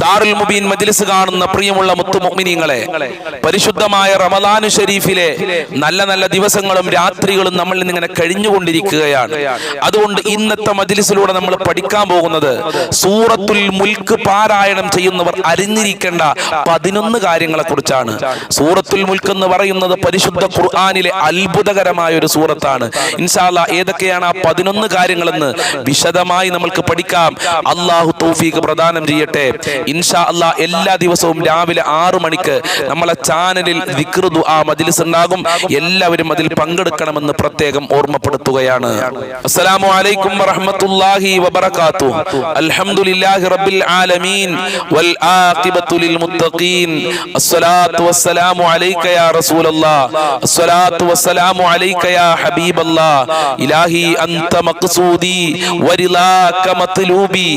ദാറുൽ മുബീൻ മജ്ലിസ് കാണുന്ന പ്രിയമുള്ള മുത്തുമുഗ്മിനീങ്ങളെ പരിശുദ്ധമായ റമദാനു ഷരീഫിലെ നല്ല നല്ല ദിവസങ്ങളും രാത്രികളും നമ്മൾ ഇങ്ങനെ കഴിഞ്ഞുകൊണ്ടിരിക്കുകയാണ്. അതുകൊണ്ട് ഇന്നത്തെ മജ്ലിസിലൂടെ നമ്മൾ പഠിക്കാൻ പോകുന്നത് സൂറത്തുൽ മുൽക്ക് പാരായണം ചെയ്യുന്നവർ അറിഞ്ഞിരിക്കേണ്ട പതിനൊന്ന് കാര്യങ്ങളെ കുറിച്ചാണ് സൂറത്തുൽ മുൽക്ക് എന്ന് പറയുന്നത് പരിശുദ്ധ ഖുർആാനിലെ അത്ഭുതകരമായ ഒരു സൂറത്താണ്. ഇൻഷാല്ല ഏതൊക്കെയാണ് ആ പതിനൊന്ന് കാര്യങ്ങളെന്ന് വിശദമായി നമ്മൾക്ക് പഠിക്കാം. അള്ളാഹു തൗഫീഖ് പ്രദാനം ചെയ്യട്ടെ. ഇൻഷാ അല്ലാ എല്ലാ ദിവസവും രാവിലെ ആറു മണിക്ക് നമ്മളെ ചാനലിൽ വിക്രുതു ആ മജ്ലിസ് ഉണ്ടാകും എല്ലാവരും അതിൽ പങ്കെടുക്കണമെന്ന് പ്രത്യേകം ഓർമ്മപ്പെടുത്തുകയാണ്. അസ്സലാമു അലൈക്കും വറഹ്മത്തുള്ളാഹി വബറകാതുഹു അൽഹംദുലില്ലാഹി റബ്ബിൽ ആലമീൻ. വൽ ആഖിബത്തു ലിൽ മുത്തഖീൻ. അസ്സലാത്തു വസ്സലാമു അലൈക യാ റസൂലല്ലാഹ് അസ്സലാത്തു വസ്സലാമു അലൈക യാ ഹബീബല്ലാഹ് ഇലാഹി അൻത മഖ്സൂദി വരിലാക മത്ലൂബി.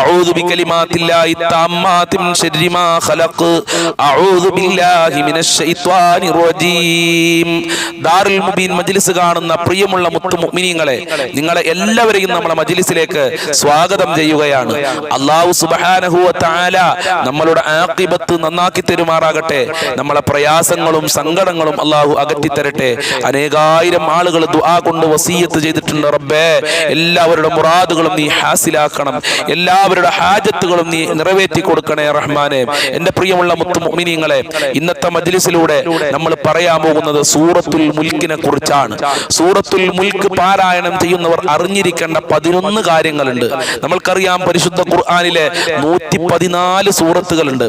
അഊദു ബികലിമാത്തില്ലാഹി التامات من شر ما خلق أعوذ بالله من الشيطان الرجيم ദാറുൽ മുബീൻ മജ്ലിസ് കാണുന്ന പ്രിയമുള്ള മുത്തു മുഅ്മിനീങ്ങളെ നിങ്ങളെ എല്ലാവരെയും നമ്മളെ മജ്ലിസിലേക്ക് സ്വാഗതം ചെയ്യുകയാണ് അള്ളാഹു സുബ്ഹാനഹു വ തആല നമ്മളുടെ ആഖിബത്ത് നന്നാക്കി തരുമാറാകട്ടെ നമ്മളെ പ്രയാസങ്ങളും സങ്കടങ്ങളും അള്ളാഹു അകറ്റി തരട്ടെ അനേകായിരം ആളുകൾ ദുആ കൊണ്ട് വസീയത്ത് ചെയ്തിട്ടുണ്ട് റബ്ബേ എല്ലാവരുടെ മുറാദുകളും നീ ഹാസിലാക്കണം എല്ലാവരുടെ ഹാജത്തുകളും നീ നിറവേറ്റി കൊടുക്കണേ റഹ്മാനെ. എന്റെ പ്രിയമുള്ള മുഅ്മിനീങ്ങളെ ഇന്നത്തെ മജ്ലിസിലൂടെ നമ്മൾ പറയാൻ പോകുന്നത് സൂറത്തുൽ മുൽക്കിനെ കുറിച്ചാണ്. സൂറത്തുൽ മുൽക്ക് പാരായണം ചെയ്യുന്നവർ അറിഞ്ഞിരിക്കേണ്ട പതിനൊന്ന് കാര്യങ്ങളുണ്ട്. നമ്മൾക്കറിയാം പരിശുദ്ധ ഖുർആാനിലെ നൂറ്റി പതിനാല് സൂറത്തുകളുണ്ട്.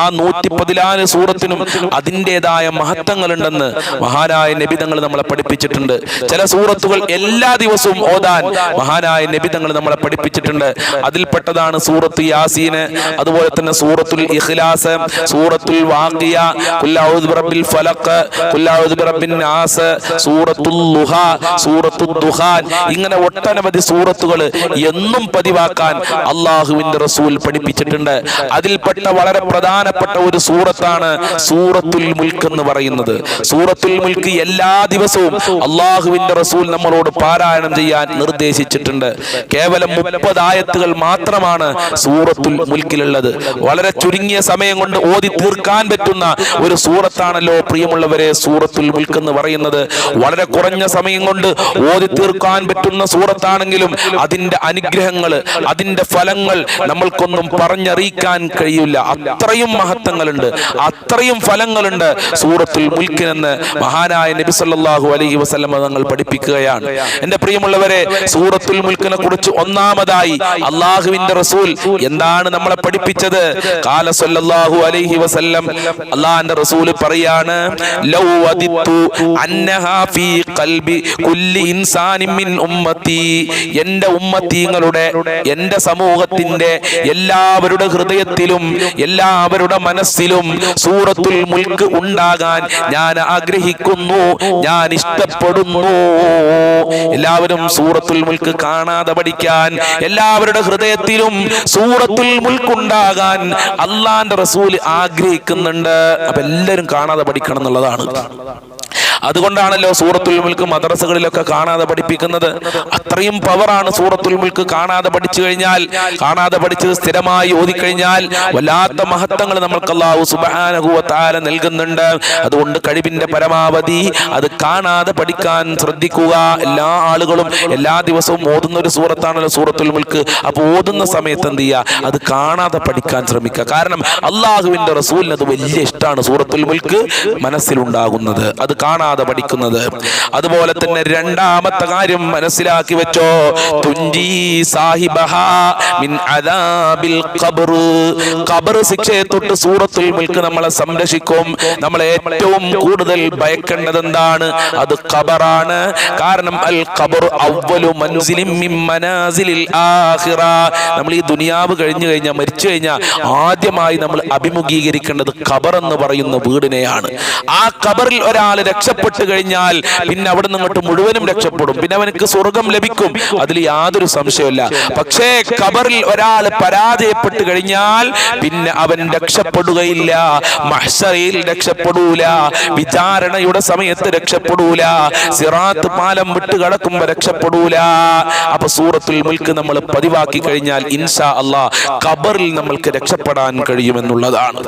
ആ നൂറ്റി പതിനാല് സൂറത്തിനും അതിന്റെതായ മഹത്വങ്ങളുണ്ടെന്ന് മഹാനായ നബിതങ്ങൾ നമ്മളെ പഠിപ്പിച്ചിട്ടുണ്ട്. ചില സൂറത്തുകൾ എല്ലാ ദിവസവും ഓതാൻ മഹാനായ നബിതങ്ങൾ നമ്മളെ പഠിപ്പിച്ചിട്ടുണ്ട്. അതിൽപ്പെട്ടതാണ് സൂറത്ത് യാസീന് അതുപോലെ തന്നെ സൂറത്തുൽ ഇഖ്ലാസ് സൂറത്തുൽ വാഖിയ ഖുൽ ഔദു ബിറബ്ബിൽ ഫലഖ് ഖുൽ ഔദു ബിറബ്ബിൻ നാസ് സൂറത്തുൽ ലുഹ സൂറത്തുൽ ദുഹാൻ. ഇങ്ങനെ ഒട്ടനവധി സൂറത്തുകൾ എന്നും പതിവാക്കാൻ അള്ളാഹുവിന്റെ റസൂൽ പഠിപ്പിച്ചിട്ടുണ്ട്. അതിൽപ്പെട്ട വളരെ പ്രധാനപ്പെട്ട ഒരു സൂറത്താണ് സൂറത്തുൽ മുൽക്ക് എന്ന് പറയുന്നത്. സൂറത്തുൽ മുൽക്ക് എല്ലാ ദിവസവും അള്ളാഹുവിന്റെ റസൂൽ നമ്മളോട് പാരായണം ചെയ്യാൻ നിർദ്ദേശിച്ചിട്ടുണ്ട്. കേവലം മുപ്പത് ആയത്തുകൾ മാത്രമാണ് സൂറത്തുൽ മുൽക്കിലുള്ളത് വളരെ ചുരുങ്ങിയ സമയം കൊണ്ട് ഓതി തീർക്കാൻ പറ്റുന്ന ഒരു സൂറത്താണല്ലോ പ്രിയമുള്ളവരെ സൂറത്തുൽ മുൽക്ക് എന്ന് പറയുന്നത്. വളരെ കുറഞ്ഞ സമയം കൊണ്ട് ഓതി തീർക്കാൻ പറ്റുന്ന സൂറത്താണെങ്കിലും അതിന്റെ അനുഗ്രഹങ്ങൾ അതിന്റെ ഫലങ്ങൾ നമ്മൾക്കൊന്നും പറഞ്ഞറിയിക്കാൻ കഴിയില്ല. അത്രയും മഹത്വങ്ങളുണ്ട്. അത്രയും ഫലങ്ങളുണ്ട് സൂറത്തുൽ മുൽക്കിനെന്ന് മഹാനായ നബി സല്ലല്ലാഹു അലൈഹി വസല്ലം തങ്ങൾ പഠിപ്പിക്കുകയാണ്. എന്റെ പ്രിയമുള്ളവരെ സൂറത്തുൽ മുൽക്കിനെ കുറിച്ച് ഒന്നാമതായി അള്ളാഹുവിന്റെ റസൂൽ എന്താണ് നമ്മളെ പഠിപ്പിച്ചത്. കാല സല്ലല്ലാഹു അലൈഹി വസല്ലം. അള്ളാഹിന്റെ റസൂൽ പറയാണ് ലൗ വദിത്തു അന്നഹാ ഫീ ഖൽബി കുല്ലി ഇൻസാനിൻ മിൻ ഉമ്മത്തി. എന്റെ ഉമ്മത്തീങ്ങളുടെ എന്റെ സമൂഹത്തിന്റെ എല്ലാവരുടെ ഹൃദയത്തിലും എല്ലാവരുടെ മനസ്സിലും സൂറത്തുൽ മുൽക്ക് ഉണ്ടാകാൻ ഞാൻ ആഗ്രഹിക്കുന്നു ഞാൻ ഇഷ്ടപ്പെടുന്നു. എല്ലാവരും സൂറത്തുൽ മുൽക്ക് കാണാതെ പഠിക്കാൻ എല്ലാവരുടെ ഹൃദയത്തിലും സൂറത്തുൽ മുൽക്ക് ഉണ്ടാകാൻ അള്ളാന്റെ റസൂൽ ആഗ്രഹിക്കുന്നുണ്ട്. അപ്പൊ എല്ലാരും കാണാതെ പഠിക്കണം എന്നുള്ളതാണ്. അതുകൊണ്ടാണല്ലോ സൂറത്തുൽ മുൽക്ക് മദ്രസകളിലൊക്കെ കാണാതെ പഠിപ്പിക്കുന്നത്. അത്രയും പവറാണ് സൂറത്തുൽ മുൽക്ക് കാണാതെ പഠിച്ചു കഴിഞ്ഞാൽ. കാണാതെ പഠിച്ചത് സ്ഥിരമായി ഓതിക്കഴിഞ്ഞാൽ വല്ലാത്ത മഹത്വങ്ങൾ നമ്മൾക്ക് അള്ളാഹു സുബാനഹുവത്താല നൽകുന്നുണ്ട്. അതുകൊണ്ട് കഴിവിന്റെ പരമാവധി അത് കാണാതെ പഠിക്കാൻ ശ്രദ്ധിക്കുക. എല്ലാ ആളുകളും എല്ലാ ദിവസവും ഓതുന്ന ഒരു സൂറത്താണല്ലോ സൂറത്തുൽ മുൽക്ക്. അപ്പോൾ ഓതുന്ന സമയത്ത് എന്ത് ചെയ്യുക അത് കാണാതെ പഠിക്കാൻ ശ്രമിക്കുക. കാരണം അള്ളാഹുവിന്റെ റസൂലിന് അത് വലിയ ഇഷ്ടമാണ് സൂറത്തുൽ മുൽക്ക് മനസ്സിലുണ്ടാകുന്നത്. അത് കാണാതെ പഠിക്കുന്നത്. അതുപോലെ തന്നെ രണ്ടാമത്തെ കാര്യം മനസ്സിലാക്കി വെച്ചോ. തുഞ്ചി സാഹിബഹ മിൻ അദാബിൽ തൊട്ട് സൂറത്തുൽ മുൽക്ക് നമ്മളെ സംരക്ഷിക്കും. നമ്മളെ ഏറ്റവും കൂടുതൽ ഭയക്കേണ്ടത് എന്താണ്? അത് ഖബറാണ്. കാരണം അൽ ഖബർ അവ്വലു മൻസിലിൻ മിൻ മനാസിലിൽ ആഖിറ. നമ്മൾ ഈ ദുനിയാവ് കഴിഞ്ഞു കഴിഞ്ഞാൽ മരിച്ചു കഴിഞ്ഞാൽ ആദ്യമായി നമ്മൾ അഭിമുഖീകരിക്കേണ്ടത് ഖബർ എന്ന് പറയുന്ന വീടിനെയാണ്. ആ ഖബറിൽ ഒരാൾ രക്ഷപ്പെട്ടു രക്ഷപ്പെട്ടു കഴിഞ്ഞാൽ പിന്നെ അവിടെ നിന്നിട്ട് മുഴുവനും രക്ഷപ്പെടും. പിന്നെ അവനക്ക് സ്വർഗം ലഭിക്കും. അതിൽ യാതൊരു സംശയമില്ല പക്ഷേ ഖബറിൽ ഒരാൾ പരാജയപ്പെട്ടു കഴിഞ്ഞാൽ പിന്നെ അവൻ രക്ഷപ്പെടുകയില്ല. മഹ്സറയിൽ രക്ഷപ്പെടൂല. വിചാരണയുടെ സമയത്ത് രക്ഷപ്പെടൂല. സിറാത്ത് പാലം വിട്ട് കടക്കുമ്പോ രക്ഷപ്പെടൂല. അപ്പൊ സൂറത്തുൽ മുൽക്ക് നമ്മൾ പതിവാക്കി കഴിഞ്ഞാൽ ഇൻഷാ അള്ളാ ഖബറിൽ നമ്മൾക്ക് രക്ഷപ്പെടാൻ കഴിയുമെന്നുള്ളതാണ്.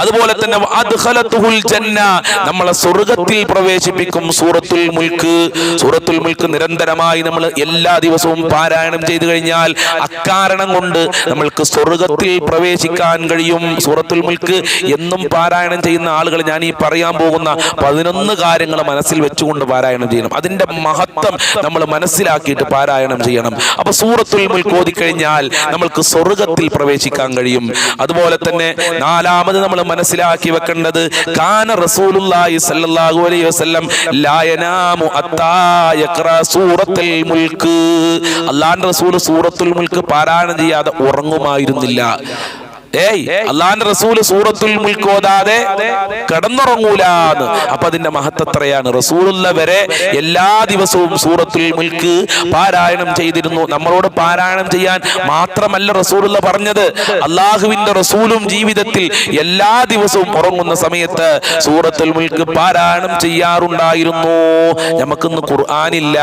അതുപോലെ തന്നെ നമ്മളെ സ്വർഗത്തിൽ പ്രവേശിപ്പിക്കും സൂറത്തുൽ മുൽക്ക്. സൂറത്തുൽ മുൽക്ക് നിരന്തരമായി നമ്മൾ എല്ലാ ദിവസവും പാരായണം ചെയ്തു കഴിഞ്ഞാൽ അക്കാരണം കൊണ്ട് നമ്മൾക്ക് സ്വർഗത്തിൽ പ്രവേശിക്കാൻ കഴിയും. സൂറത്തുൽ മുൽക്ക് എന്നും പാരായണം ചെയ്യുന്ന ആളുകൾ ഞാൻ ഈ പറയാൻ പോകുന്ന പതിനൊന്ന് കാര്യങ്ങൾ മനസ്സിൽ വെച്ചുകൊണ്ട് പാരായണം ചെയ്യണം. അതിന്റെ മഹത്വം നമ്മൾ മനസ്സിലാക്കിയിട്ട് പാരായണം ചെയ്യണം. അപ്പൊ സൂറത്തുൽ മുൽക്ക് ഓതിക്കഴിഞ്ഞാൽ നമ്മൾക്ക് സ്വർഗത്തിൽ പ്രവേശിക്കാൻ കഴിയും. അതുപോലെ തന്നെ നാലാമത് നമ്മൾ മനസ്സിലാക്കി വെക്കേണ്ടത്. കാന റസൂലുള്ളാഹി സല്ലല്ലാഹു അലൈഹി വസല്ലം ലാ യനാമു അത്താ യഖറ സൂറത്തുൽ മുൽക്ക്. അല്ലാഹുവിന്റെ റസൂൽ സൂറത്തുൽ മുൽക്ക് പാരായണം ചെയ്യാതെ ഉറങ്ങുമായിരുന്നില്ല. ഏയ് അള്ളാന്റെ റസൂൽ സൂറത്തുൽ മുൽക്ക് ഓതാതെ കിടന്നുറങ്ങൂലാന്ന്. അപ്പൊ അതിന്റെ മഹത്വത്രയാണ് റസൂലുള്ള വരെ എല്ലാ ദിവസവും സൂറത്തുൽ മുൽക്ക് പാരായണം ചെയ്തിരുന്നു. നമ്മളോട് പാരായണം ചെയ്യാൻ മാത്രമല്ല റസൂലുള്ള പറഞ്ഞത്. അള്ളാഹുവിന്റെ റസൂലും ജീവിതത്തിൽ എല്ലാ ദിവസവും ഉറങ്ങുന്ന സമയത്ത് സൂറത്തുൽ മുൽക്ക് പാരായണം ചെയ്യാറുണ്ടായിരുന്നു. നമുക്കിന്ന് ഖുർആാനില്ല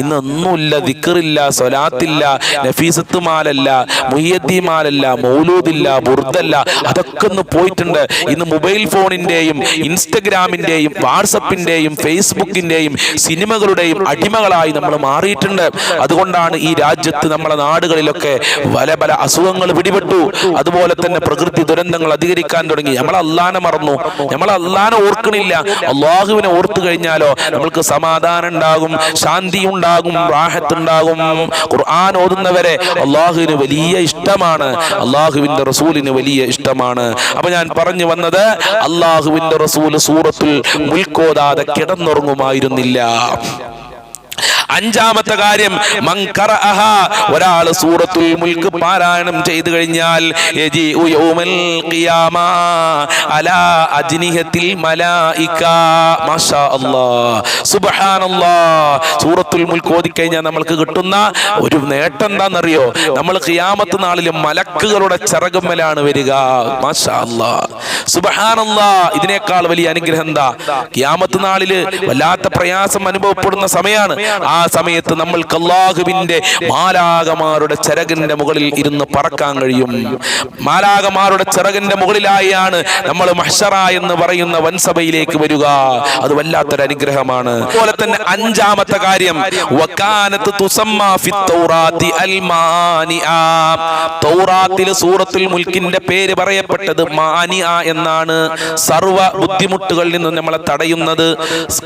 ഇന്ന് ഒന്നുമില്ല ദിക്കറില്ല സ്വലാത്തില്ല നഫീസത്ത് മാലല്ല മുയ്യദ്ദി മാലല്ല മൗലൂദില്ല ബുർദല്ല അതൊക്കെ ഒന്ന് പോയിട്ടുണ്ട്. ഇന്ന് മൊബൈൽ ഫോണിന്റെയും ഇൻസ്റ്റഗ്രാമിന്റെയും വാട്സപ്പിന്റെയും ഫേസ്ബുക്കിന്റെയും സിനിമകളുടെയും അടിമകളായി നമ്മൾ മാറിയിട്ടുണ്ട്. അതുകൊണ്ടാണ് ഈ രാജ്യത്ത് നമ്മളെ നാടുകളിലൊക്കെ പല പല അസുഖങ്ങൾ പിടിപെട്ടു. അതുപോലെ തന്നെ പ്രകൃതി ദുരന്തങ്ങൾ അധികരിക്കാൻ തുടങ്ങി. നമ്മൾ അല്ലാനെ മറന്നു. നമ്മൾ അല്ലാനെ ഓർക്കണില്ല. അള്ളാഹുവിനെ ഓർത്തു കഴിഞ്ഞാലോ നമ്മൾക്ക് സമാധാനം ഉണ്ടാകും ശാന്തി ഉണ്ടാകും റാഹത്ത് ഉണ്ടാകും. ഖുർആൻ ഓതുന്നവരെ അള്ളാഹുവിന് വലിയ ഇഷ്ടമാണ്. അള്ളാഹുവിന്റെ റസൂലിന് വലിയ ഇഷ്ടമാണ്. അപ്പൊ ഞാൻ പറഞ്ഞു വന്നത് അള്ളാഹുവിന്റെ റസൂൽ സൂറത്തുൽ മുൽക്കോതാതെ കിടന്നുറങ്ങുമായിരുന്നില്ല. അഞ്ചാമത്തെ കാര്യം ഒരാൾ സൂറത്തുൽ മുൽക്ക് പാരായണം ചെയ്തു കഴിഞ്ഞാൽ സൂറത്തുൽ മുൽക്ക് ഓതി കഴിഞ്ഞാൽ നമ്മൾക്ക് കിട്ടുന്ന ഒരു നേട്ടം എന്താണെന്നറിയോ നമ്മൾ ഖിയാമത്ത് നാളിൽ മലക്കുകളുടെ ചിറകുമ്മലാണ് വരിക ഇതിനേക്കാൾ വലിയ അനുഗ്രഹം എന്താ? ഖിയാമത്ത് നാളിൽ വല്ലാത്ത പ്രയാസം അനുഭവപ്പെടുന്ന സമയമാണ് ആ സമയത്ത് നമ്മൾക്ക് അള്ളാഹുവിന്റെ മാലാകമാരുടെ ചിറകിന്റെ മുകളിൽ ഇരുന്ന് പറക്കാൻ കഴിയും. മാലാകമാരുടെ ചിറകിന്റെ മുകളിലായാണ് നമ്മൾ മഹ്ഷറ എന്ന് പറയുന്ന വൻസഭയിലേക്ക് വരിക. അത് വല്ലാത്തൊരു അനുഗ്രഹമാണ്. അതുപോലെ തന്നെ അഞ്ചാമത്തെ കാര്യം വക്കാനത്ത്. തൗറാത്തിൽ സൂറത്തുൽ മുൽക്കിന്റെ പേര് പറയപ്പെട്ടത് മാനിയ എന്നാണ്. സർവ ബുദ്ധിമുട്ടുകളിൽ നിന്ന് നമ്മളെ തടയുന്നത്.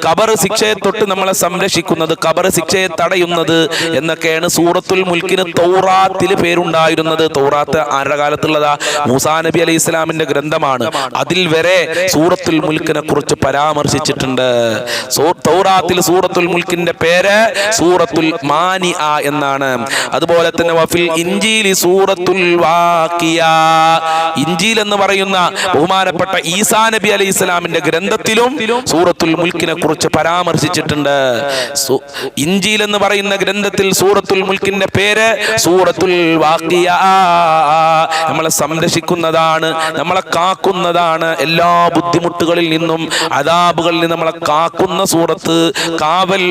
കബർ ശിക്ഷയെ തൊട്ട് നമ്മളെ സംരക്ഷിക്കുന്നത് കബർ ശിക്ഷയെ തടയുന്നത് എന്നൊക്കെയാണ് സൂറത്തുൽ മുൽക്കിന് തൗറാത്തിൽ പേരുണ്ടായിരുന്നത്. തൗറാത്ത് ആരുടെ കാലത്തുള്ളതാ മൂസാ നബി അലൈഹി ഇസ്ലാമിന്റെ ഗ്രന്ഥമാണ്. അതിൽ വരെ സൂറത്തുൽ മുൽക്കിനെ കുറിച്ച് പരാമർശിച്ചിട്ടുണ്ട്. തോറാത്തിൽ സൂറത്തുൽ മുൽക്കിന്റെ പേര് സൂറത്തുൽ മാനി ആ എന്നാണ്. അതുപോലെ തന്നെ വഫിൽ ഇഞ്ചീലി സൂറത്തുൽ വാക്കിയ ഇഞ്ചീൽ എന്ന് പറയുന്ന ബഹുമാനപ്പെട്ട ഈസാ നബി അലൈഹി ഇസ്ലാമിന്റെ ഗ്രന്ഥത്തിലും സൂറത്തുൽ മുൽക്കിനെ കുറിച്ച് പരാമർശിച്ചിട്ടുണ്ട്. ഇഞ്ചീൽ എന്ന് പറയുന്ന ഗ്രന്ഥത്തിൽ സൂറത്തുൽ മുൽക്കിന്റെ പേര് സൂറത്തുൽ വാക്കിയ നമ്മളെ സംരക്ഷിക്കുന്നതാണ് നമ്മളെ കാക്കുന്നതാണ്. എല്ലാ ബുദ്ധിമുട്ടുകളിൽ നിന്നും അതാബുകളിൽ നിന്നും നമ്മളെ കാക്കുന്ന സൂറത്ത് കാവൽ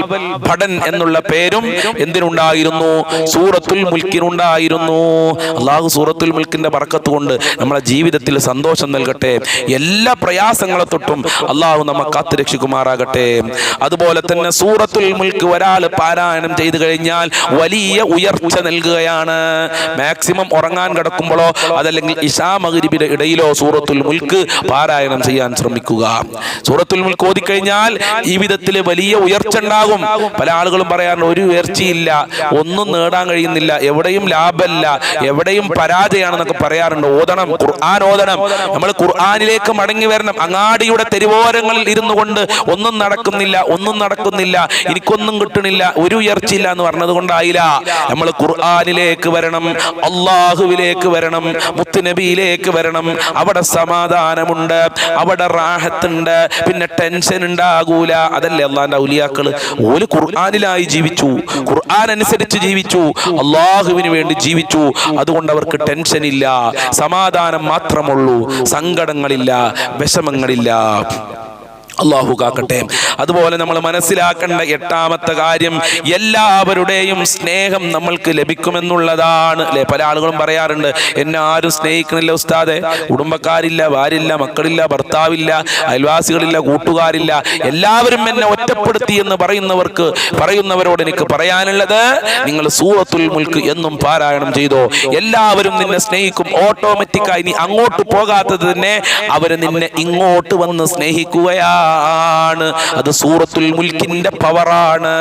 ഭടൻ എന്നുള്ള പേരും എന്തിനുണ്ടായിരുന്നു? സൂറത്തുൽ മുൽക്കിനുണ്ടായിരുന്നു. അള്ളാഹു സൂറത്തുൽ മുൽക്കിന്റെ പറക്കത്ത് കൊണ്ട് നമ്മളെ ജീവിതത്തിൽ സന്തോഷം നൽകട്ടെ. എല്ലാ പ്രയാസങ്ങളെ തൊട്ടും അള്ളാഹു നമ്മെ കാത്തു രക്ഷിക്കുമാറാകട്ടെ അതുപോലെ തന്നെ സൂറത്തുൽ മുൽക്ക് ഒരാൾ പാരായണം ചെയ്തു കഴിഞ്ഞാൽ വലിയ ഉയർച്ച നൽകുകയാണ്. മാക്സിമം ഉറങ്ങാൻ കിടക്കുമ്പോഴോ അതല്ലെങ്കിൽ ഇഷാ മകരിബിന്റെ ഇടയിലോ സൂറത്തുൽ മുൽക്ക് പാരായണം ചെയ്യാൻ ശ്രമിക്കുക. സൂറത്തുൽ മുൽക്ക് ഓതിക്കഴിഞ്ഞാൽ ജീവിതത്തിൽ വലിയ ഉയർച്ച ഉണ്ടാകും. പല ആളുകളും പറയാറുണ്ട് ഒരു ഉയർച്ചയില്ല ഒന്നും നേടാൻ കഴിയുന്നില്ല എവിടെയും ലാഭമല്ല എവിടെയും പരാജയമാണെന്നൊക്കെ പറയാറുണ്ട്. ഓതണം ഖുർആൻ ഓതണം. നമ്മൾ ഖുർആാനിലേക്ക് മടങ്ങി വരണം. അങ്ങാടിയുടെ തെരുവോരങ്ങളിൽ ഇരുന്നു കൊണ്ട് ഒന്നും നടക്കുന്നില്ല ഒന്നും നടക്കുന്നില്ല എനിക്കൊന്നും കിട്ടണില്ല ഇല്ല ഒരു ഉയർച്ചയില്ല എന്ന് പറഞ്ഞത് കൊണ്ടായില്ല. നമ്മൾ ഖുർആാനിലേക്ക് വരണം അള്ളാഹുവിലേക്ക് വരണം മുത്തുനബിയിലേക്ക് വരണം. അവിടെ സമാധാനമുണ്ട് അവിടെ റാഹത്തുണ്ട് പിന്നെ ടെൻഷൻ ഉണ്ടാകൂല. അതല്ലേ അള്ളാന്റെ ഔലിയാക്കൾ. ഓൽ ഖുർആാനിലായി ജീവിച്ചു ഖുർആൻ അനുസരിച്ച് ജീവിച്ചു അള്ളാഹുവിന് വേണ്ടി ജീവിച്ചു. അതുകൊണ്ട് അവർക്ക് ടെൻഷൻ ഇല്ല സമാധാനം മാത്രമുള്ളൂ സങ്കടങ്ങളില്ല വിഷമങ്ങളില്ല. അള്ളാഹു കാക്കട്ടെ. അതുപോലെ നമ്മൾ മനസ്സിലാക്കേണ്ട എട്ടാമത്തെ കാര്യം എല്ലാവരുടെയും സ്നേഹം നമ്മൾക്ക് ലഭിക്കുമെന്നുള്ളതാണ്. അല്ലെ? പല ആളുകളും പറയാറുണ്ട് എന്നെ ആരും സ്നേഹിക്കണില്ല ഉസ്താദെ. കുടുംബക്കാരില്ല ഭാര്യയില്ല മക്കളില്ല ഭർത്താവില്ല അയൽവാസികളില്ല കൂട്ടുകാരില്ല. എല്ലാവരും എന്നെ ഒറ്റപ്പെടുത്തി എന്ന് പറയുന്നവർക്ക് പറയുന്നവരോട് എനിക്ക് പറയാനുള്ളത് നിങ്ങൾ സൂറത്തുൽ മുൽക്ക് എന്നും പാരായണം ചെയ്തോ. എല്ലാവരും നിന്നെ സ്നേഹിക്കും. ഓട്ടോമാറ്റിക്കായി നീ അങ്ങോട്ട് പോകാത്തത് തന്നെ അവർ നിന്നെ ഇങ്ങോട്ട് വന്ന് സ്നേഹിക്കുകയാണ് അത് സൂറത്തുൽ മുൽക്കിന്റെ പവറാണ്.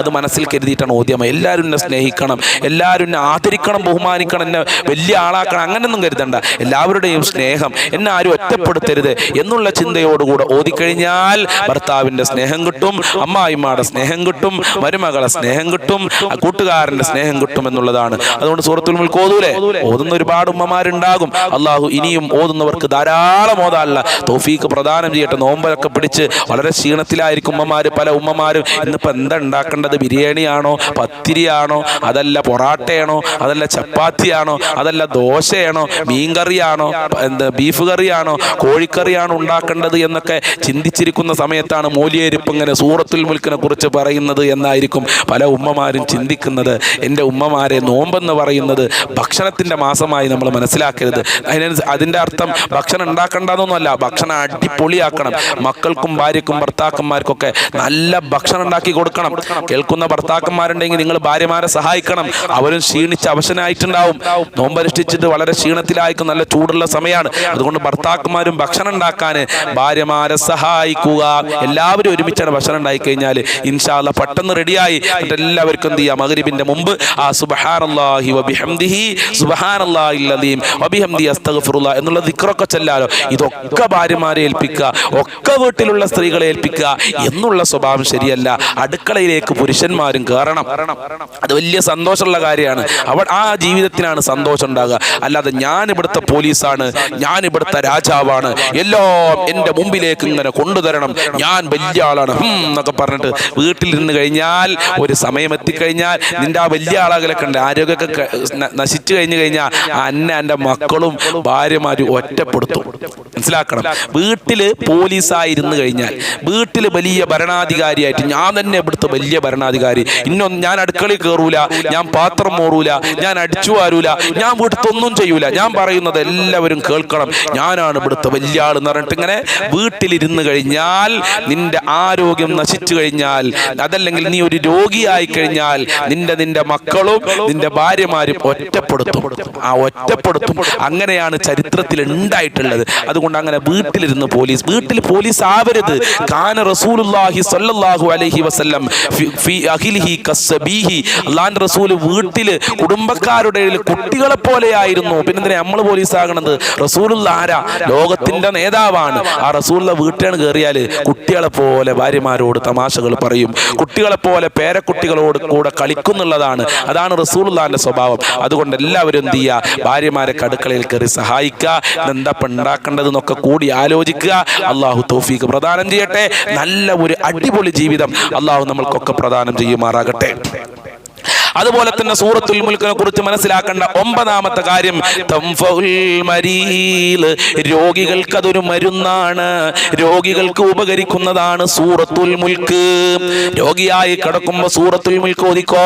അത് മനസ്സിൽ കരുതിയിട്ടാണ് ഓദ്യമ. എല്ലാവരും എന്നെ സ്നേഹിക്കണം. എല്ലാവരും എന്നെ ആദരിക്കണം ബഹുമാനിക്കണം എന്നെ വലിയ ആളാക്കണം. അങ്ങനെയൊന്നും കരുതണ്ട. എല്ലാവരുടെയും സ്നേഹം എന്നെ ആരും ഒറ്റപ്പെടുത്തരുത് എന്നുള്ള ചിന്തയോടുകൂടെ ഓതിക്കഴിഞ്ഞാൽ ഭർത്താവിന്റെ സ്നേഹം കിട്ടും അമ്മായിമ്മയുടെ സ്നേഹം കിട്ടും മരുമകളെ സ്നേഹം കിട്ടും കൂട്ടുകാരന്റെ സ്നേഹം കിട്ടും എന്നുള്ളതാണ്. അതുകൊണ്ട് സൂറത്തുൽ മുൽക്ക് ഓതൂലേ? ഓതുന്ന ഒരുപാട് ഉമ്മമാരുണ്ടാകും. അള്ളാഹു ഇനിയും ഓതുന്നവർക്ക് ധാരാളം ഓതാനുള്ള തോഫീക്ക് പ്രദാനം ചെയ്യട്ടെ. നോമ്പലൊക്കെ പിടിച്ച് വളരെ ക്ഷീണത്തിലായിരിക്കും ഉമ്മമാര് പല ഉമ്മമാരും ഇന്നിപ്പോൾ എന്താ ഉണ്ടാക്കേണ്ടത്? ബിരിയാണിയാണോ? പത്തിരിയാണോ? അതല്ല പൊറാട്ടയാണോ? അതല്ല ചപ്പാത്തിയാണോ? അതല്ല ദോശയാണോ? മീൻ മീൻകറിയാണോ? എന്താ ബീഫ് കറിയാണോ കോഴിക്കറിയാണോ ഉണ്ടാക്കേണ്ടത് എന്നൊക്കെ ചിന്തിച്ചിരിക്കുന്ന സമയത്താണ് മൂലിയേരിപ്പ് ഇങ്ങനെ സൂറത്തുൽ മുൽക്കിനെ കുറിച്ച് പറയുന്നത് എന്നായിരിക്കും പല ഉമ്മമാരും ചിന്തിക്കുന്നത്. എന്റെ ഉമ്മമാരെ നോമ്പെന്ന് പറയുന്നത് ഭക്ഷണത്തിന്റെ മാസമായി നമ്മൾ മനസ്സിലാക്കരുത്. അതിനനുസരിച്ച് അതിന്റെ അർത്ഥം ഭക്ഷണം ഉണ്ടാക്കേണ്ടതൊന്നുമല്ല ഭക്ഷണം അടിപൊളിയാക്കണം. മക്കൾക്കും ഭാര്യക്കും ഭർത്താക്കന്മാർക്കൊക്കെ നല്ല ഭക്ഷണം ഉണ്ടാക്കി കൊടുക്കണം. കേൾക്കുന്ന ഭർത്താക്കന്മാരുണ്ടെങ്കിൽ നിങ്ങൾ ഭാര്യമാരെ സഹായിക്കണം. അവരും ക്ഷീണിച്ച് അവശനായിട്ടുണ്ടാവും. നോമ്പനുഷ്ഠിച്ചിട്ട് വളരെ ക്ഷീണത്തിലായിരിക്കും. നല്ല ചൂടുള്ള സമയമാണ്. അതുകൊണ്ട് ഭർത്താക്കന്മാരും ഭക്ഷണം ഉണ്ടാക്കാൻ ഭാര്യമാരെ സഹായിക്കുക. എല്ലാവരും ഒരുമിച്ചാണ് ഭക്ഷണം ഉണ്ടായി കഴിഞ്ഞാൽ ഇൻഷാല്ല പെട്ടെന്ന് റെഡിയായി. എല്ലാവർക്കും എന്ത് ചെയ്യാം? മകരിബിന്റെ മുമ്പ് ആ സുബഹാനല്ലാഹി വബിഹംദിഹി സുബഹാനല്ലാഹിൽ അലീം വബിഹംദി അസ്തഗ്ഫിറുല്ലാ എന്നുള്ള ദിക്റൊക്കെ ചെല്ലാലോ. ഇതൊക്കെ ഭാര്യമാരെ ഏൽപ്പിക്കുക. ഒക്കെ വീട്ടിലുള്ള സ്ത്രീകളെ ഏൽപ്പിക്കുക എന്നുള്ള സ്വഭാവം ശരിയല്ല. അടുക്കളയിലേക്ക് പുരുഷന്മാരും കയറണം. അത് വലിയ സന്തോഷമുള്ള കാര്യമാണ്. അവൾ ആ ജീവിതത്തിനാണ് സന്തോഷം ഉണ്ടാകുക. അല്ലാതെ ഞാൻ ഇവിടുത്തെ പോലീസാണ്. ഞാൻ ഇവിടുത്തെ രാജാവാണ്. എല്ലാം എന്റെ മുമ്പിലേക്ക് ഇങ്ങനെ കൊണ്ടുതരണം. ഞാൻ വലിയ ആളാണ്. എന്നൊക്കെ പറഞ്ഞിട്ട് നിന്ന് കഴിഞ്ഞാൽ ഒരു സമയം എത്തിക്കഴിഞ്ഞാൽ നിന്റെ ആ വലിയ ആളുകളൊക്കെ ഉണ്ട് ആരോഗ്യമൊക്കെ നശിച്ചു കഴിഞ്ഞു കഴിഞ്ഞാൽ അന്ന എന്റെ മക്കളും ഭാര്യമാരും ഒറ്റപ്പെടുത്തും. മനസ്സിലാക്കണം. വീട്ടിൽ പോലീസായിരുന്നു കഴിഞ്ഞാൽ വീട്ടിൽ വലിയ ഭരണാധികാരിയായിട്ട് ഞാൻ തന്നെ ഇവിടുത്തെ വലിയ ഭരണാധികാരി. ഇന്നൊന്നും ഞാൻ അടുക്കളയിൽ കയറൂല ഞാൻ പാത്രം മോറൂല ഞാൻ അടിച്ചു വാരൂല ഞാൻ വീട്ടിൽ ഒന്നും ചെയ്യൂല. ഞാൻ പറയുന്നത് എല്ലാവരും കേൾക്കണം. ഞാനാണ് ഇവിടുത്തെ വലിയ ആൾ എന്ന് പറഞ്ഞിട്ട് ഇങ്ങനെ വീട്ടിലിരുന്ന് കഴിഞ്ഞാൽ നിന്റെ ആരോഗ്യം നശിച്ചു കഴിഞ്ഞാൽ അതല്ലെങ്കിൽ നീ ഒരു രോഗിയായി കഴിഞ്ഞാൽ നിന്റെ നിന്റെ മക്കളും നിന്റെ ഭാര്യമാരും ഒറ്റപ്പെടുത്തും. ആ ഒറ്റപ്പെടുത്തും. അങ്ങനെയാണ് ചരിത്രത്തിൽ ഉണ്ടായിട്ടുള്ളത്. അതുകൊണ്ട് അങ്ങനെ വീട്ടിലിരുന്ന് പോലീസ് വീട്ടിൽ പോലീസ് ആവരുത്. കാന റസൂലുള്ളാഹി സ്വല്ലല്ലാഹു അലൈഹി വസല്ലം ഫി- അഖിലിഹി കസ്സബീഹി. അള്ളാന്റെ റസൂൽ വീട്ടിൽ കുടുംബക്കാരുടെ കുട്ടികളെ പോലെയായിരുന്നു. പിന്നെ നമ്മൾ പോലീസ് ആകണത്? റസൂലുള്ള ആരാ? ലോകത്തിന്റെ നേതാവാണ്. ആ റസൂലുള്ള വീട്ടിലാണ് കയറിയാൽ കുട്ടികളെ പോലെ ഭാര്യമാരോട് തമാശകൾ പറയും. കുട്ടികളെ പോലെ പേരക്കുട്ടികളോട് കൂടെ കളിക്കുന്നുള്ളതാണ്. അതാണ് റസൂലുള്ളാന്റെ സ്വഭാവം. അതുകൊണ്ട് എല്ലാവരും എന്ത് ചെയ്യുക ഭാര്യമാരെ കടുക്കളയിൽ കയറി സഹായിക്കുക. എന്താ ഉണ്ടാക്കേണ്ടതെന്നൊക്കെ കൂടി ആലോചിക്കുക. അള്ളാഹു തൗഫീഖ് പ്രദാനം ചെയ്യട്ടെ. നല്ല ഒരു അടിപൊളി ജീവിതം അള്ളാഹു നമ്മൾക്കൊക്കെ പ്രദാനം ചെയ്യുമാറാകട്ടെ. അതുപോലെ തന്നെ സൂറത്തുൽ മുൽക്കിനെ കുറിച്ച് മനസ്സിലാക്കേണ്ട ഒമ്പതാമത്തെ കാര്യം രോഗികൾക്ക് അതൊരു മരുന്നാണ്. രോഗികൾക്ക് ഉപകരിക്കുന്നതാണ് സൂറത്തുൽ മുൽക്ക്. രോഗിയായി കിടക്കുമ്പോൾ സൂറത്തുൽ മുൽക്ക് ഓതിക്കോ.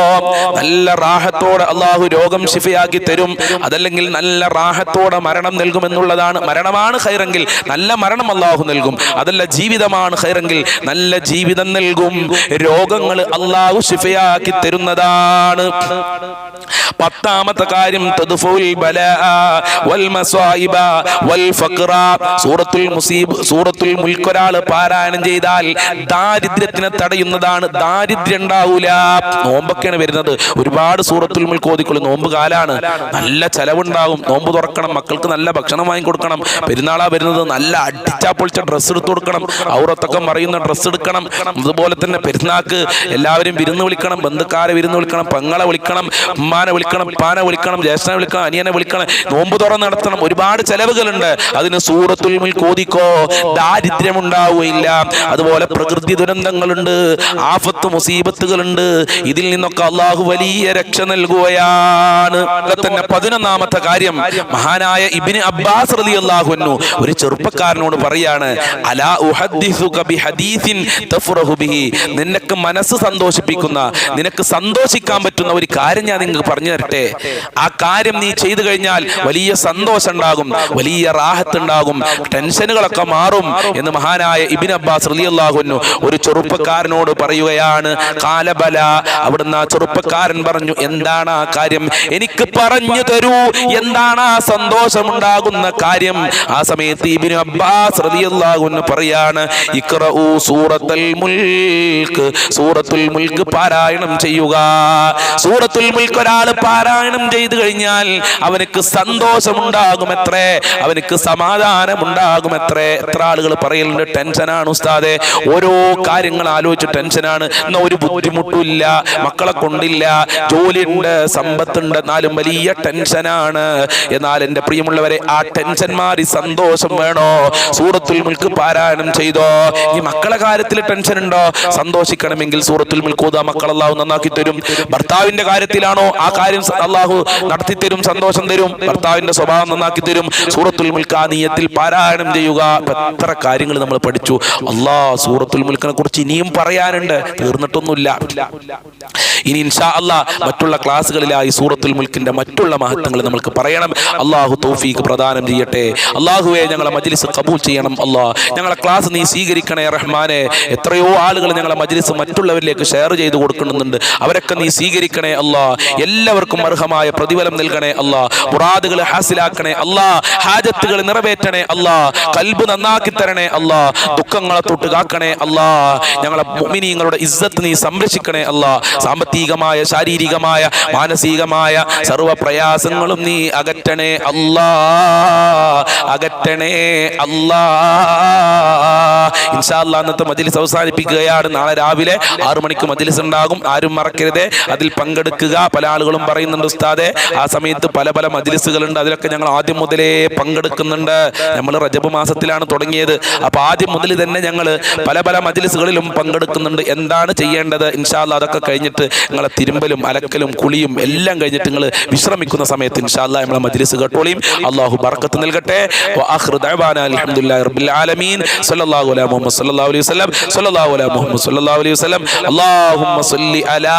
നല്ല റാഹത്തോടെ അള്ളാഹു രോഗം ശിഫയാക്കി തരും. അതല്ലെങ്കിൽ നല്ല റാഹത്തോടെ മരണം നൽകുമെന്നുള്ളതാണ്. മരണമാണ് ഹൈറെങ്കിൽ നല്ല മരണം അള്ളാഹു നൽകും. അതല്ല ജീവിതമാണ് ഹൈറെങ്കിൽ നല്ല ജീവിതം നൽകും. രോഗങ്ങൾ അള്ളാഹു ശിഫയാക്കി തരുന്നതാണ്. ചെയ്യുന്നതാണ് പത്താമത്തെ കാര്യം സൂറത്തുൽ മുസീബ് സൂറത്തുൽ മുൽക്ക് പാരായണം ചെയ്താൽ ദാരിദ്ര്യത്തിനെ തടയുന്നതാണ്. ദാരിദ്ര്യം ഉണ്ടാവൂല. നോമ്പൊക്കെയാണ് വരുന്നത്. ഒരുപാട് സൂറത്തുൽ മുൽക്ക് ഓതിക്കുള്ള. നോമ്പ് കാലാണ്. നല്ല ചെലവുണ്ടാകും നോമ്പ് തുറക്കണം. മക്കൾക്ക് നല്ല ഭക്ഷണം വാങ്ങി കൊടുക്കണം പെരുന്നാളാ വരുന്നത്. നല്ല അടിച്ചാ പൊളിച്ച ഡ്രസ്സ് എടുത്തു കൊടുക്കണം. ഔറത്തൊക്കെ മറിയുന്ന ഡ്രസ്സ് എടുക്കണം. അതുപോലെ തന്നെ പെരുന്നാക്ക് എല്ലാവരും വിരുന്ന് വിളിക്കണം. ബന്ധുക്കാരെ വിരുന്ന് വിളിക്കണം. പെങ്ങളെ വിളിക്കണം ഉമ്മാനെ വിളിക്കണം പാനെ വിളിക്കണം ജ്യേഷ്ഠനെ വിളിക്കണം അനിയനെ വിളിക്കണം നോമ്പ് തുറ നടത്തണം. ഒരുപാട് ചെലവുകളുണ്ട്. അതിന് സൂറത്തുൽ കോതിക്കോ ഓതിക്കോ. ദാരിദ്ര്യം ഉണ്ടാവുകയില്ല അതുപോലെ പ്രകൃതി ദുരന്തങ്ങളുണ്ട്. ആഫത്ത് മുസീബത്തുകളുണ്ട്. ഇതിൽ നിന്നൊക്കെ അള്ളാഹു വലിയ രക്ഷ നൽകുകയാണ്. തന്നെ പതിനൊന്നാമത്തെ കാര്യം. മഹാനായ ഇബിന് അബ്ബാസ് റലി അള്ളാഹുന്നു ഒരു ചെറുപ്പക്കാരനോട് പറയാണ് അലാ ഉഹദ്ദിസുക ബിഹദീസിൻ തഫ്റഹു ബിഹി. നിനക്ക് മനസ്സ് സന്തോഷിപ്പിക്കുന്ന നിനക്ക് സന്തോഷിക്കാൻ പറ്റുന്ന ഒരു കാര്യം ഞാൻ നിങ്ങൾക്ക് പറഞ്ഞു തരട്ടെ? ആ കാര്യം നീ ചെയ്തു കഴിഞ്ഞാൽ വലിയ സന്തോഷം ഉണ്ടാകും വലിയ റാഹത്ത് ഉണ്ടാകും ടെൻഷനുകളൊക്കെ മാറും എന്ന് മഹാനായ ഇബിൻ അബ്ബാസ് റലിയല്ലാഹുന്നു ഒരു ചെറുപ്പക്കാരനോട് പറയുകയാണ്. കാലബല അവിടുന്ന് ആ ചെറുപ്പക്കാരൻ പറഞ്ഞു എന്താണ് ആ കാര്യം? എനിക്ക് പറഞ്ഞു തരൂ എന്താണ് ആ സന്തോഷമുണ്ടാകുന്ന കാര്യം? ആ സമയത്ത് ഇബിൻ അബ്ബാസ് റലിയല്ലാഹുന്നു പറയാണ് ഇഖ്റഊ സൂറത്തുൽ മുൽക്ക് സൂറത്തുൽ മുൽക്ക് പാരായണം ചെയ്യുക സൂറത്തുൽ മുൽക്ക് ഒരാൾ പാരായണം ചെയ്തു കഴിഞ്ഞാൽ അവനക്ക് സന്തോഷമുണ്ടാകുമത്രേ അവനക്ക് സമാധാനമുണ്ടാകുമത്രേ. എത്ര ആളുകൾ പറയലുണ്ട് ടെൻഷനാണ് ഉസ്താദെ. ഓരോ കാര്യങ്ങൾ ആലോചിച്ച് ടെൻഷനാണ്. എന്നാ ഒരു ബുദ്ധിമുട്ടില്ല മക്കളെ കൊണ്ടില്ല ജോലിയുണ്ട് സമ്പത്തുണ്ട് എന്നാലും വലിയ ടെൻഷനാണ്. എന്നാൽ എന്റെ പ്രിയമുള്ളവരെ ആ ടെൻഷൻ മാറി സന്തോഷം വേണോ? സൂറത്തുൽ മുൽക്ക് പാരായണം ചെയ്തോ? ഈ മക്കളെ കാര്യത്തിൽ ടെൻഷൻ ഉണ്ടോ സന്തോഷിക്കണമെങ്കിൽ സൂറത്തുൽ മുൽക്ക് മക്കളെല്ലാം നന്നാക്കി തരും. ഭർത്താവിന്റെ കാര്യത്തിലാണോ ആ കാര്യം അള്ളാഹു നടത്തി തരും സന്തോഷം തരും ഭർത്താവിന്റെ സ്വഭാവം നന്നാക്കി തരും. സൂറത്തുൽ മുൽക്കാനീയത്തിൽ പാരായണം ചെയ്യുക. എത്ര കാര്യങ്ങൾ നമ്മൾ പഠിച്ചു. അള്ളാ സൂറത്തുൽ മുൽക്കിനെ കുറിച്ച് ഇനിയും പറയാനുണ്ട്. തീർന്നിട്ടൊന്നുമില്ല. ഇനി ഇൻഷാ അല്ലാ മറ്റുള്ള ക്ലാസ്സുകളിലായി സൂറത്തുൽ മുൽക്കിന്റെ മറ്റുള്ള മഹത്വങ്ങൾ നമുക്ക് പറയണം. അള്ളാഹു തൗഫീഖ് പ്രദാനം ചെയ്യട്ടെ. അള്ളാഹുവെ ഞങ്ങളെ മജ്ലിസ് കബൂൽ ചെയ്യണം അള്ളാഹ് ഞങ്ങളെ ക്ലാസ് നീ സ്വീകരിക്കണേ റഹ്മാനെ. എത്രയോ ആളുകൾ ഞങ്ങളെ മജ്ലിസ് മറ്റുള്ളവരിലേക്ക് ഷെയർ ചെയ്ത് കൊടുക്കുന്നുണ്ട്. അവരൊക്കെ നീ സ്വീകരിക്കണേ അല്ലാ. എല്ലാവർക്കും അർഹമായ പ്രതിഫലം നൽകണേ അല്ലാ. മുറാദുകൾ ഹാസിലാക്കണേ അല്ലാ. ഹാജത്തുകൾ നിറവേറ്റണേ അല്ലാ. കൽബ് നന്നാക്കി തരണേ അല്ലാ. ദുഃഖങ്ങളെ തൊട്ട് കാക്കണേ അല്ലാ. ഞങ്ങളെ മുഅ്മിനീങ്ങളുടെ ഇസ്സത്ത് നീ സംരക്ഷിക്കണേ അല്ലാ. സാമ്പത്തികമായ ശാരീരികമായ മാനസികമായ സർവ പ്രയാസങ്ങളും നീ അകറ്റണേ അല്ലാ. അകറ്റണേ അല്ലാ. ഇൻഷാ അല്ലാ അന്നത്തെ മജ്ലിസ് അവസാനിപ്പിക്കുകയാണ്. നാളെ രാവിലെ ആറു മണിക്ക് മജ്ലിസ് ഉണ്ടാകും. ആരും മറക്കരുത്. അതിൽ പങ്കെടുക്കുക. പല ആളുകളും പറയുന്നുണ്ട് ഉസ്താദെ ആ സമയത്ത് പല പല മജിലിസുകളുണ്ട്. അതിലൊക്കെ ഞങ്ങൾ ആദ്യം മുതലേ പങ്കെടുക്കുന്നുണ്ട്. നമ്മൾ റജബ് മാസത്തിലാണ് തുടങ്ങിയത്. അപ്പൊ ആദ്യം മുതൽ തന്നെ ഞങ്ങൾ പല പല മജിലിസുകളിലും പങ്കെടുക്കുന്നുണ്ട്. എന്താണ് ചെയ്യേണ്ടത്? ഇൻഷാല്ല അതൊക്കെ കഴിഞ്ഞിട്ട് നിങ്ങളെ തിരുമ്പലും അലക്കലും കുളിയും എല്ലാം കഴിഞ്ഞിട്ട് നിങ്ങൾ വിശ്രമിക്കുന്ന സമയത്ത് ഇൻഷാല്ല നമ്മളെ മജിലിസ് കേട്ടോളിയും അള്ളാഹു ബർക്കത്ത് നൽകട്ടെ. വആഖിറു ദഅവാന അൽഹംദുലില്ലാഹി റബ്ബിൽ ആലമീൻ. സല്ലല്ലാഹു അലാ മുഹമ്മദ് സല്ലല്ലാഹു അലൈഹി വസല്ലം. സല്ലല്ലാഹു അലാ മുഹമ്മദ് സല്ലല്ലാഹു അലൈഹി സല്ലി അലാ